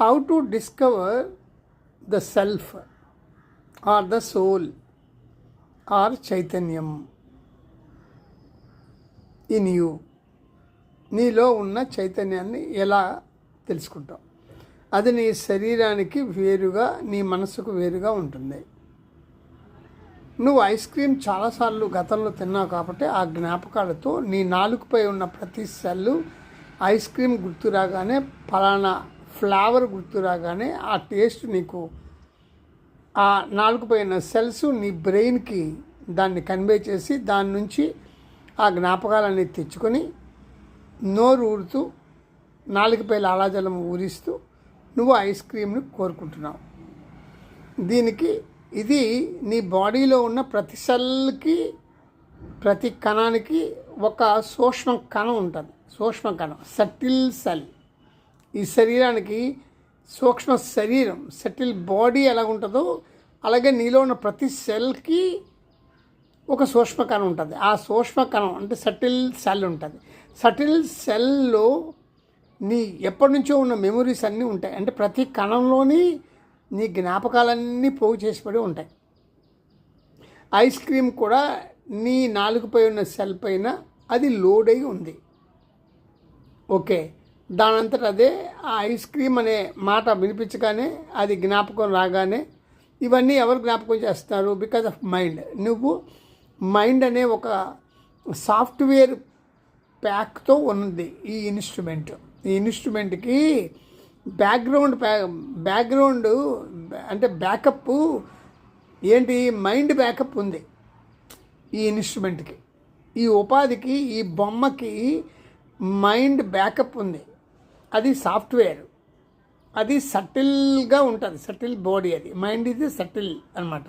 How to discover the self or the soul or చైతన్యం in you నీలో ఉన్న చైతన్యాన్ని ఎలా తెలుసుకుంటావు? అది నీ శరీరానికి వేరుగా నీ మనసుకు వేరుగా ఉంటుంది. నువ్వు ఐస్ క్రీమ్ చాలాసార్లు గతంలో తిన్నావు కాబట్టి ఆ జ్ఞాపకాలతో నీ నాలుగుపై ఉన్న ప్రతి సెల్లు ఐస్ క్రీమ్ గుర్తు రాగానే ఫలానా ఫ్లేవర్ గుర్తు రాగానే ఆ టేస్ట్ నీకు ఆ నాలుగు పైన సెల్స్ నీ బ్రెయిన్కి దాన్ని కన్వే చేసి దాని నుంచి ఆ జ్ఞాపకాలన్నీ తెచ్చుకొని నోరు ఊరుతూ నాలుగుపై లాలాజలం ఊరిస్తూ నువ్వు ఐస్ క్రీమ్ని కోరుకుంటున్నావు. దీనికి ఇది నీ బాడీలో ఉన్న ప్రతి సెల్కి ప్రతి కణానికి ఒక సూక్ష్మ కణం ఉంటుంది. సూక్ష్మ కణం సటిల్ సెల్. ఈ శరీరానికి సూక్ష్మ శరీరం సెటిల్ బాడీ ఎలా ఉంటుందో అలాగే నీలో ఉన్న ప్రతి సెల్కి ఒక సూక్ష్మ కణం ఉంటుంది. ఆ సూక్ష్మ కణం అంటే సటిల్ సెల్ ఉంటుంది. సటిల్ సెల్లో నీ ఎప్పటి నుంచో ఉన్న మెమొరీస్ అన్నీ ఉంటాయి. అంటే ప్రతి కణంలోని నీ జ్ఞాపకాలన్నీ పోగు చేసి పడి ఉంటాయి. ఐస్ క్రీమ్ కూడా నీ నాలుగుపై ఉన్న సెల్ పైన అది లోడ్ అయి ఉంది. ఓకే. దానంతట అదే ఆ ఐస్ క్రీమ్ అనే మాట వినిపించగానే అది జ్ఞాపకం రాగానే ఇవన్నీ ఎవరు జ్ఞాపకం చేస్తున్నారు బికాజ్ ఆఫ్ మైండ్ నువ్వు మైండ్ అనే ఒక సాఫ్ట్వేర్ ప్యాక్తో ఉంది ఈ ఇన్స్ట్రుమెంట్. ఈ ఇన్స్ట్రుమెంట్కి బ్యాక్గ్రౌండ్ బ్యాక్గ్రౌండ్ అంటే బ్యాకప్ ఏంటి? మైండ్ బ్యాకప్ ఉంది ఈ ఇన్స్ట్రుమెంట్కి. ఈ ఉపాధికి ఈ బొమ్మకి మైండ్ బ్యాకప్ ఉంది. అది సాఫ్ట్వేర్. అది సటిల్గా ఉంటుంది సటిల్ బాడీ అది. మైండ్ ఇది సటిల్ అనమాట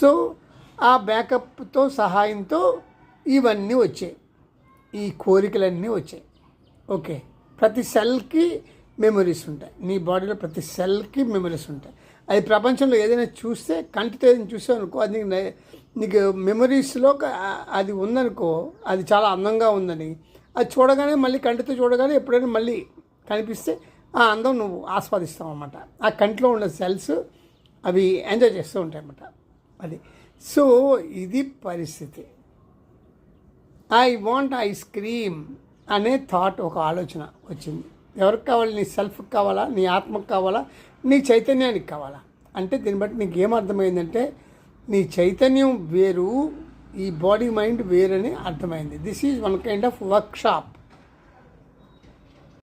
సో ఆ బ్యాకప్తో సహాయంతో ఇవన్నీ వచ్చాయి. ఈ కోరికలన్నీ వచ్చాయి. ఓకే. ప్రతి సెల్కి మెమరీస్ ఉంటాయి. నీ బాడీలో ప్రతి సెల్కి మెమరీస్ ఉంటాయి. అది ప్రపంచంలో ఏదైనా చూస్తే కంటితో ఏదైనా చూసావు అనుకో అది నీకు నీకు మెమరీస్లో అది ఉందనుకో అది చాలా అందంగా ఉందని. అది చూడగానే మళ్ళీ కంటితో చూడగానే ఎప్పుడైనా మళ్ళీ కనిపిస్తే ఆ అందం నువ్వు ఆస్వాదిస్తావు అన్నమాట ఆ కంటిలో ఉన్న సెల్స్ అవి ఎంజాయ్ చేస్తూ ఉంటాయి అన్నమాట అది. సో ఇది పరిస్థితి. ఐ వాంట్ ఐస్ క్రీమ్ అనే థాట్ ఒక ఆలోచన వచ్చింది. ఎవరికి కావాలి? నీ సెల్ఫ్కి కావాలా? నీ ఆత్మకు కావాలా? నీ చైతన్యానికి కావాలా? అంటే దీన్ని బట్టి నీకు ఏమర్థమైందంటే నీ చైతన్యం వేరు ఈ బాడీ మైండ్ వేరని అర్థమైంది. This is one kind of workshop